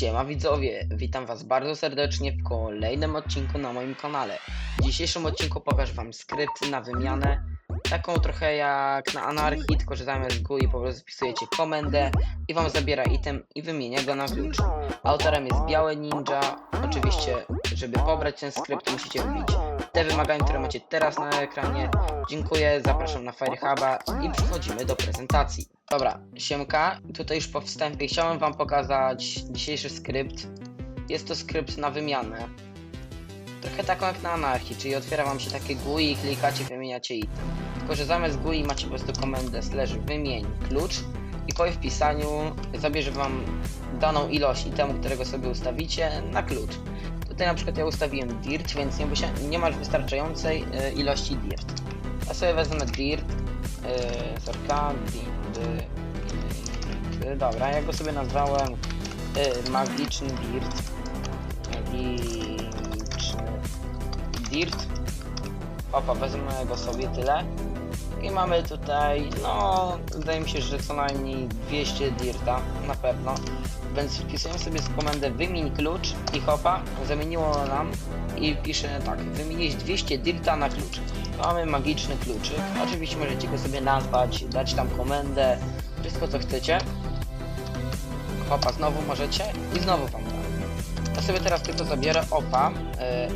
Siema widzowie, witam was bardzo serdecznie w kolejnym odcinku na moim kanale. W dzisiejszym odcinku pokażę wam skrypt na wymianę, taką trochę jak na anarchii, tylko że zamiast GUI po prostu wpisujecie komendę i wam zabiera item i wymienia go na klucz. Autorem jest Biały Ninja, oczywiście żeby pobrać ten skrypt musicie wbić te wymagania, które macie teraz na ekranie. Dziękuję, zapraszam na Firehuba i przechodzimy do prezentacji. Dobra, siemka, tutaj już po wstępie chciałem wam pokazać dzisiejszy skrypt. Jest to skrypt na wymianę. Trochę taką jak na anarchii, czyli otwiera wam się takie GUI i klikacie, wymieniacie item. Tylko, że zamiast GUI macie po prostu komendę slash wymień klucz i po wpisaniu zabierze wam daną ilość itemu, którego sobie ustawicie na klucz. Tutaj na przykład ja ustawiłem dirt, więc nie, nie masz wystarczającej e, ilości dirt. Ja sobie wezmę dirt, yy, sorka, dirt, dobra, ja go sobie nazwałem e, magiczny dirt, magiczny dirt, opa, wezmę go sobie tyle i mamy tutaj, no, wydaje mi się, że co najmniej 200 dirta, na pewno. Więc wpisujemy sobie z komendę wymień klucz i hopa, zamieniło nam i pisze tak, wymienić 200 dirta na klucz. Mamy magiczny kluczyk, oczywiście możecie go sobie nazwać, dać tam komendę, wszystko co chcecie. Hopa, znowu możecie i znowu wam. Ja sobie teraz tylko zabierę opa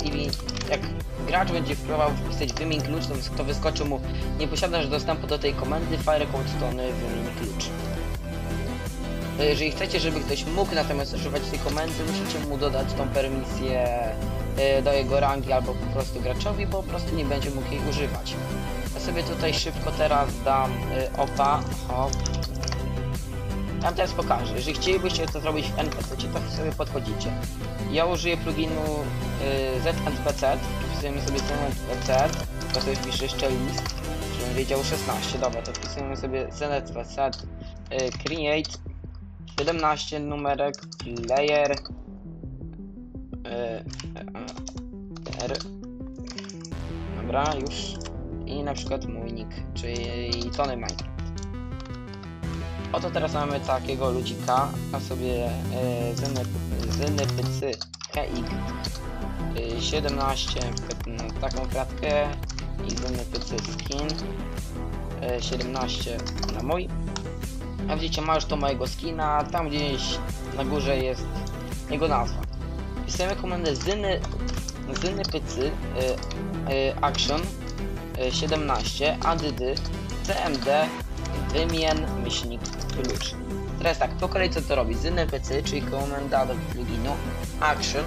yy, i jak gracz będzie próbował wpisać wymień klucz, to, to wyskoczy mu nie posiadasz dostępu do tej komendy Firecode Stony wymień klucz. E, Jeżeli chcecie, żeby ktoś mógł natomiast używać tej komendy, musicie mu dodać tą permisję e, do jego rangi albo po prostu graczowi, bo po prostu nie będzie mógł jej używać. Ja sobie tutaj szybko teraz dam opa, hop. Wam teraz pokażę. Jeżeli chcielibyście to zrobić w NPC, to sobie podchodzicie. Ja użyję pluginu y, ZNPC, wpisujemy sobie ZNPC, to sobie wpiszę jeszcze list, żebym wiedział 16, dobra, to wpisujemy sobie ZNPC, y, create 17 numerek, player, y, r, dobra, już, i na przykład mój nick, czyli Tony Minecraft. Oto teraz mamy takiego ludzika, a sobie e, ZNPC KX y, 17 na przykład na taką kratkę i ZNPC skin y, 17 na mój. A widzicie, masz to mojego skina, tam gdzieś na górze jest jego nazwa. Wpisujemy komendę zyny, ZNPC y, y, action y, 17 add cmd wymień myślnik klucz. Teraz tak, po kolei co to robi? Z NPC, czyli komenda do pluginu, action,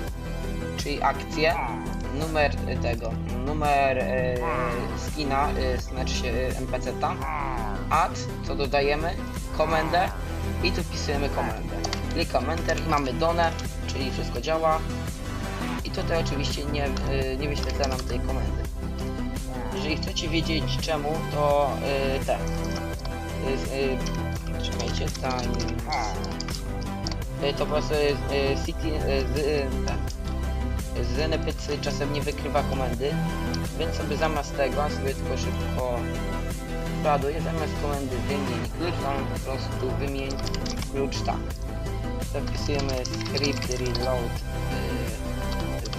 czyli akcję, numer y, tego, numer e, skina, e, znaczy się e, NPC-ta, add, co dodajemy, komendę i tu wpisujemy komendę. Klikam enter i mamy done, czyli wszystko działa i tutaj oczywiście nie, e, nie wyświetla nam tej komendy. Jeżeli chcecie wiedzieć czemu, to e, te, y, y, czekajcie, time y, to po prostu y, city y, z, y, z NPC czasem nie wykrywa komendy więc sobie zamiast tego sobie tylko szybko ładuję zamiast komendy wymień klucz mam po prostu wymień klucz tak. Zapisujemy script reload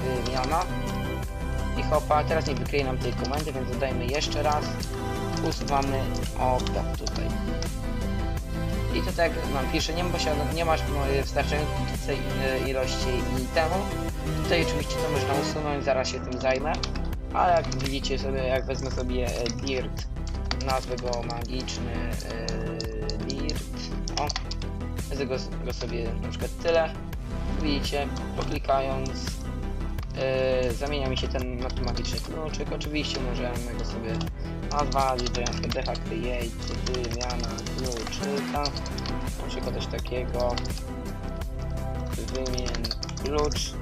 y, wymiana. I hopa, teraz nie wykryje nam tej komendy, więc dodajmy jeszcze raz. Usuwamy o tak tutaj i to tak nam pisze, nie, posiada, nie masz wystarczającej e, ilości temu tutaj oczywiście to można usunąć, zaraz się tym zajmę. Ale jak widzicie sobie, jak wezmę sobie e, dirt nazwę go magiczny e, dirt o, wezmę go, go sobie na przykład tyle. Widzicie, poklikając zamienia mi się ten magiczny kluczyk. Oczywiście możemy go sobie nazwać, to na przykład wymiana kluczyka, na przykład coś takiego, wymień klucz,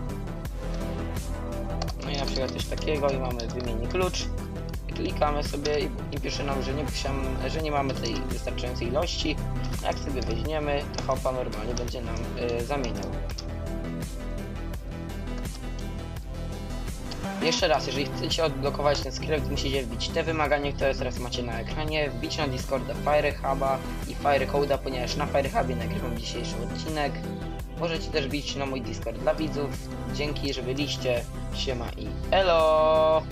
no i na przykład coś takiego i mamy wymień klucz. Klikamy sobie i, i pisze nam, że nie, że nie mamy tej wystarczającej ilości. Jak sobie weźmiemy, to hopa normalnie będzie nam yy, zamieniał. Jeszcze raz, jeżeli chcecie odblokować ten skrypt, musicie wbić te wymagania, które teraz macie na ekranie, wbić na Discorda Firehuba i Firecode'a, ponieważ na Firehubie nagrywam dzisiejszy odcinek. Możecie też bić na mój Discord dla widzów. Dzięki, że byliście. Siema i elo!